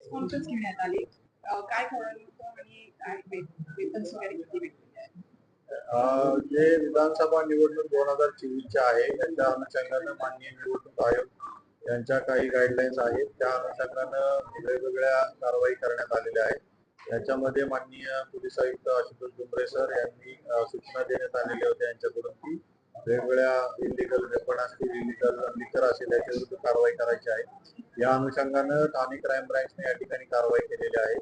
Conference घेण्यात आले. काय कारण होतं आणि काय वेतन वगैरे किती भेटले जे विधानसभा निवडणूक दोन हजार चोवीसच्या आहे त्याच्या अनुषंगानं माननीय निवडणूक आयोग यांच्या काही गाईडलाईन्स आहेत. त्या अनुषंगानं वेगवेगळ्या कारवाई करण्यात आलेल्या आहेत. याच्यामध्ये माननीय पोलीस आयुक्त आशुतोष डुंबरे सर यांनी सूचना देण्यात आलेल्या होत्या यांच्याकडून की वेगवेगळ्या इलिगल वेपन असतील इलिगल लिकर असेल याच्या विरुद्ध कारवाई करायची आहे. या अनुषंगानं ठाणे क्राईम ब्रांचने या ठिकाणी कारवाई केलेली आहे.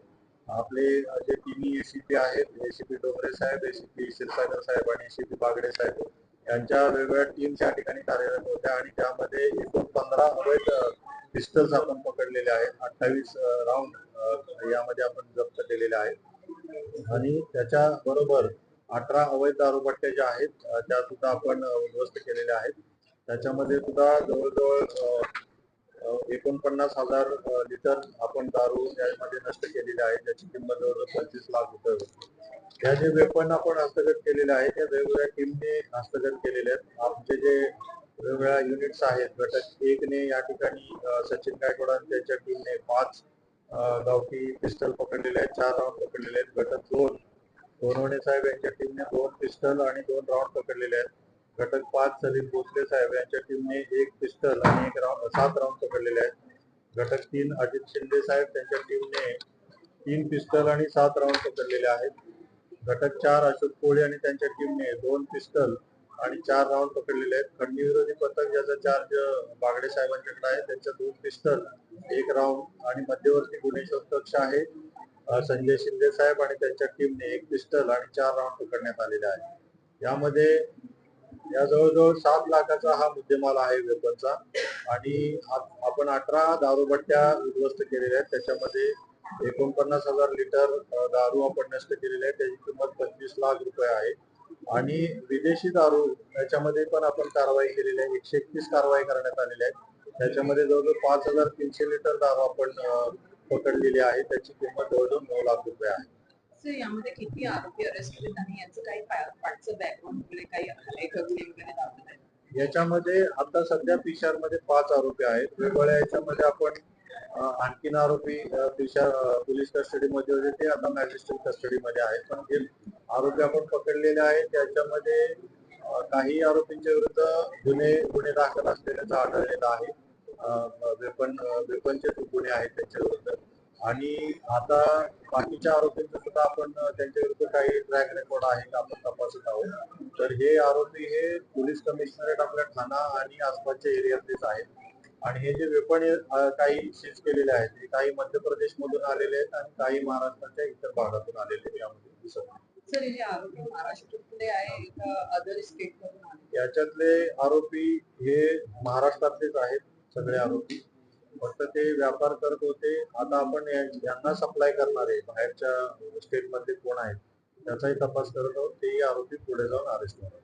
आपले जे तिन्ही एसीपी आहेत एसीपी डोंगरे साहेब एसीपी क्षीरसागर साहेब आणि एसीपी बागडे साहेब यांच्या वेगवेगळ्या टीम्स या ठिकाणी कार्यरत होत्या आणि त्यामध्ये एकूण पंधरा अवैध पिस्टल्स आपण पकडलेले आहेत. अठ्ठावीस राऊंड यामध्ये आपण जप्त केलेले आहेत. आणि त्याच्या बरोबर अठरा अवैध दारूपट्ट्या ज्या आहेत त्या सुद्धा आपण उद्ध्वस्त केलेल्या आहेत. त्याच्यामध्ये सुद्धा जवळजवळ एकोणपन्नास हजार लिटर आपण दारू यामध्ये नष्ट केलेले आहे. त्याची किंमत जवळजवळ पंचवीस लाख रुपये होती. ह्या जे वेपन आपण हस्तगत केलेले आहे त्या वेगवेगळ्या टीमने हस्तगत केलेले आहेत. आमचे जे वेगवेगळ्या युनिट्स आहेत घटक एकने या ठिकाणी सचिन गायकवाड आणि त्याच्या टीमने पाच अ, गावठी पिस्टल पकडलेले आहेत चार राऊंड पकडलेले आहेत. घटक दोन सोनवणे साहेब यांच्या टीमने दोन पिस्टल आणि दोन राऊंड पकडलेले आहेत. घटक पाच सलीम भोसले साहेब यांच्या टीमने एक पिस्टल आणि एक राऊंड सात राऊंड पकडलेले आहेत. घटक तीन अजित शिंदे साहेब त्यांच्या टीमने तीन पिस्टल आणि सात राऊंड पकडलेले आहेत. घटक चार अशोक कोळी आणि त्यांच्या टीमने दोन पिस्टल आणि चार राऊंड पकडलेले आहेत. खंडणी विरोधी पथक ज्याचा चार्ज बागडे साहेबांच्याकडे आहे त्यांच्या दोन पिस्टल एक राऊंड आणि मध्यवर्ती गुन्हे कक्ष आहे. संजय शिंदे साहेब आणि त्यांच्या टीमने एक पिस्टल आणि चार राऊंड पकडण्यात आलेले आहे यामध्ये या जवळजवळ सात लाखाचा हा मुद्देमाल आहे वेपनचा. आणि आपण अठरा दारूभट्ट्या उद्ध्वस्त केलेल्या आहेत. त्याच्यामध्ये एकोणपन्नास हजार लिटर दारू आपण नष्ट केलेली आहे त्याची किंमत पंचवीस लाख रुपये आहे. आणि विदेशी दारू याच्यामध्ये पण आपण कारवाई केलेली आहे. एकशे एकतीस कारवाई करण्यात आलेल्या आहेत. त्याच्यामध्ये जवळजवळ पाच हजार तीनशे लिटर दारू आपण पकडलेली आहे. त्याची किंमत जवळजवळ नऊ लाख रुपये आहे. सर यामध्ये किती आरोपी अरेस्ट आणि याचं काही पाठचं बॅकग्राऊंड वगैरे काही एकत्रित वगैरे दाखवत? आहे याच्यामध्ये आता सध्या पिशारमध्ये पाच आरोपी आहेत. वेगवेगळ्या याच्यामध्ये आपण आणखीन आरोपी पिशार पोलीस कस्टडीमध्ये होते ते आता मॅजिस्ट्रेट कस्टडीमध्ये आहेत. पण जे आरोपी आपण पकडलेले आहेत त्याच्यामध्ये काही आरोपींच्या विरुद्ध गुन्हे गुन्हे दाखल असलेल्याचं आढळलेलं आहे. वेपन वेपनचे गुन्हे आहेत त्यांच्या विरुद्ध आणि आता बाकीच्या आरोपींचं सुद्धा आपण त्यांच्या विरुद्ध काही ट्रॅक रेकॉर्ड आहे का आपण तपासत आहोत. तर हे आरोपी हे पोलीस कमिशनरेट आपल्या ठाणा आणि आसपासच्या एरियातलेच आहेत. आणि हे जे वेपन काही सीज केलेले आहेत ते काही मध्य प्रदेश मधून आलेले आहेत आणि काही महाराष्ट्राच्या इतर भागातून आलेले यामध्ये दिसत याच्यातले आरोपी हे महाराष्ट्रातलेच आहेत सगळे आरोपी. फक्त ते व्यापार करत होते. आता आपण यांना सप्लाय आहे. बाहेरच्या स्टेट मधले कोण आहेत त्याचाही तपास करत आहोत. तेही आरोपी पुढे जाऊन अरेस्ट होणार